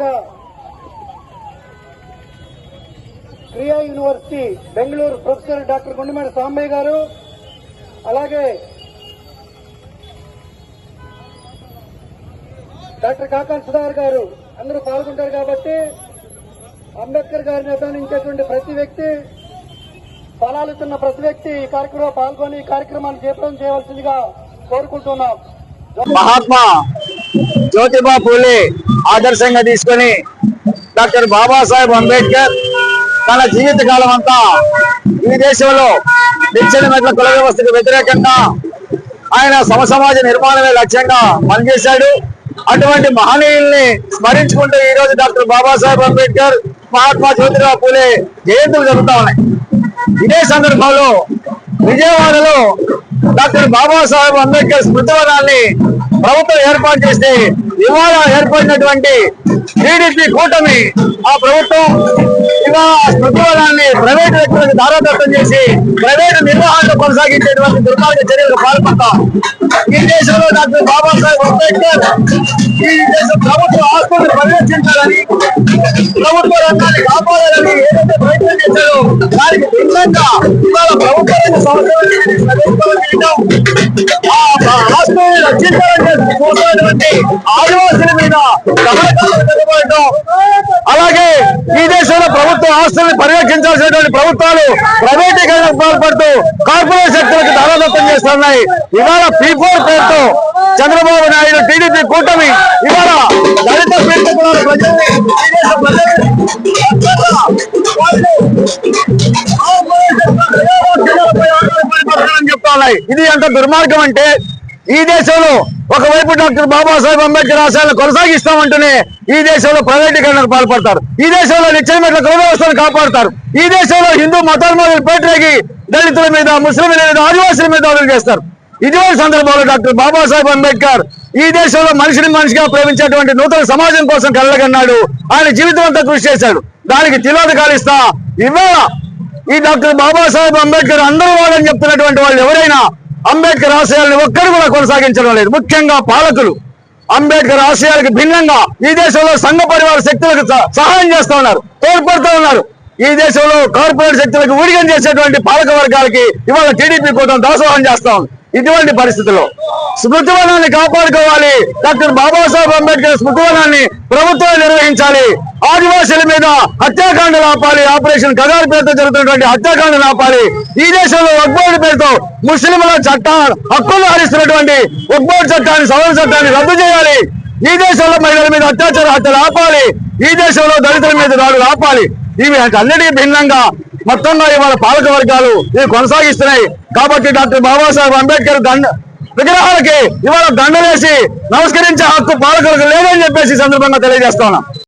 మరో Krea university Bengaluru professor doctor Gundemeda Sambaiah గారు అలాగే డాక్టర్ కాకాన్ సుధాకర్ గారు అందరూ పాల్గొంటారు కాబట్టి అంబేద్కర్ గారిని అభిమానించేటువంటి ప్రతి వ్యక్తి ఫలాలుతున్న ప్రతి వ్యక్తి ఈ కార్యక్రమంలో పాల్గొని ఈ కార్యక్రమాన్ని జయప్రదం చేయవలసిందిగా కోరుకుంటున్నాం. మహాత్మా జ్యోతిబా పూలే ఆదర్శంగా తీసుకొని డాక్టర్ బాబాసాహెబ్ అంబేద్కర్ తన జీవిత కాలం అంతా ఈ దేశంలో నిచ్చెన మెట్ల కుల వ్యవస్థకు వ్యతిరేకంగా ఆయన సమసమాజ నిర్మాణమే లక్ష్యంగా పనిచేశాడు. అటువంటి మహనీయుల్ని స్మరించుకుంటూ ఈ రోజు డాక్టర్ బాబాసాహెబ్ అంబేద్కర్ మహాత్మా జ్యోతిరావు పూలే జయంతులు జరుగుతా ఉన్నాయి. ఇదే సందర్భంలో విజయవాడలో డాక్టర్ బాబాసాహెబ్ అంబేద్కర్ స్మృతివనాన్ని ప్రభుత్వం ఏర్పాటు చేస్తే ఇవాళ ఏర్పడినటువంటి టీడీపీ కూటమి ఆ ప్రభుత్వం ఇవాళ ఆ ప్రైవేట్ వ్యక్తులకు దారాదత్తం చేసి ప్రైవేటు నిర్వహణ కొనసాగించేటువంటి దుర్మార్గ చర్యలకు పాల్పడతాం. ఈ దేశంలో డాక్టర్ బాబాసాహెబ్ అంబేద్కర్ ఈ దేశ ప్రభుత్వ ఆస్తులను పరిరక్షించాలని ప్రభుత్వ రంగాన్ని కాపాడాలని ఏదైతే ప్రయత్నం చేశారో దానికి భిన్నంగా ఇవాళ ప్రభుత్వ రంగ ఆస్తులను ఆదివాసుల మీద అలాగే ఈ దేశంలో ప్రభుత్వ ఆస్తులను పరిరక్షించాల్సినటువంటి ప్రభుత్వాలు ప్రైవేటీకరణకు పాల్పడుతూ కార్పొరేట్ శక్తులకు ధారాదత్తం చేస్తున్నాయి ఇవాళ పీ ఫోర్ పేరుతో చంద్రబాబు నాయుడు టీడీపీ కూటమి ఇవాళ దళిత పీడిత కులాల ప్రజల్ని చెప్తా ఉన్నాయి ఇది ఎంత దుర్మార్గం అంటే ఈ దేశంలో ఒకవైపు డాక్టర్ బాబాసాహెబ్ అంబేద్కర్ ఆశయాలను కొనసాగిస్తామంటూనే ఈ దేశంలో ప్రైవేటీకరణకు పాల్పడతారు. ఈ దేశంలో నిశ్చయమైన కుల వ్యవస్థను కాపాడతారు. ఈ దేశంలో హిందూ మతాన్మాదులు పేటరేగి దళితుల మీద ముస్లింల మీద ఆదివాసుల మీద దాడులు చేస్తారు ఇటువంటి సందర్భంలో డాక్టర్ బాబాసాహెబ్ అంబేద్కర్ ఈ దేశంలో మనిషిని మనిషిగా ప్రేమించేటువంటి నూతన సమాజం కోసం కలగన్నాడు. ఆయన జీవితం అంతా కృషి చేశాడు. దానికి తిలోదకాలిస్తా ఇవాళ ఈ డాక్టర్ బాబాసాహెబ్ అంబేద్కర్ అందరూ వాళ్ళని చెప్తున్నటువంటి వాళ్ళు ఎవరైనా అంబేద్కర్ ఆశయాలను ఒక్కరు కూడా కొనసాగించడం లేదు. ముఖ్యంగా పాలకులు. అంబేద్కర్ ఆశయాలకు భిన్నంగా ఈ దేశంలో సంఘ పరివార శక్తులకు సహాయం చేస్తా ఉన్నారు తోడ్పడుతూ ఉన్నారు. ఈ దేశంలో కార్పొరేట్ శక్తులకు ఊడిగం చేసేటువంటి పాలక వర్గాలకి ఇవాళ టీడీపీ కూటమి దాసోహం చేస్తా ఉంది. ఇటువంటి పరిస్థితుల్లో స్మృతివనాన్ని కాపాడుకోవాలి. డాక్టర్ బాబాసాహెబ్ అంబేద్కర్ స్మృతివనాన్ని ప్రభుత్వం నిర్వహించాలి. ఆదివాసుల మీద హత్యాకాండలు ఆపాలి. ఆపరేషన్ కగారు పేరుతో జరుగుతున్నటువంటి హత్యాకాండలు ఆపాలి. ఈ దేశంలో ఒక్బోర్డు పేరుతో ముస్లింల చట్ట హక్కులు హరిస్తున్నటువంటి ఒక్బోర్డు చట్టాన్ని సవరణ చట్టాన్ని రద్దు చేయాలి. ఈ దేశంలో మహిళల మీద అత్యాచార హత్యలు ఆపాలి. ఈ దేశంలో దళితుల మీద దాడులు ఆపాలి. ఇవి అన్నిటికీ భిన్నంగా మొత్తంగా ఇవాళ పాలక వర్గాలు ఇవి కొనసాగిస్తున్నాయి. కాబట్టి డాక్టర్ బాబాసాహెబ్ అంబేద్కర్ దండ విగ్రహాలకి ఇవాళ దండలేసి నమస్కరించే హక్కు పాలకులకు లేదని చెప్పేసి సందర్భంగా తెలియజేస్తా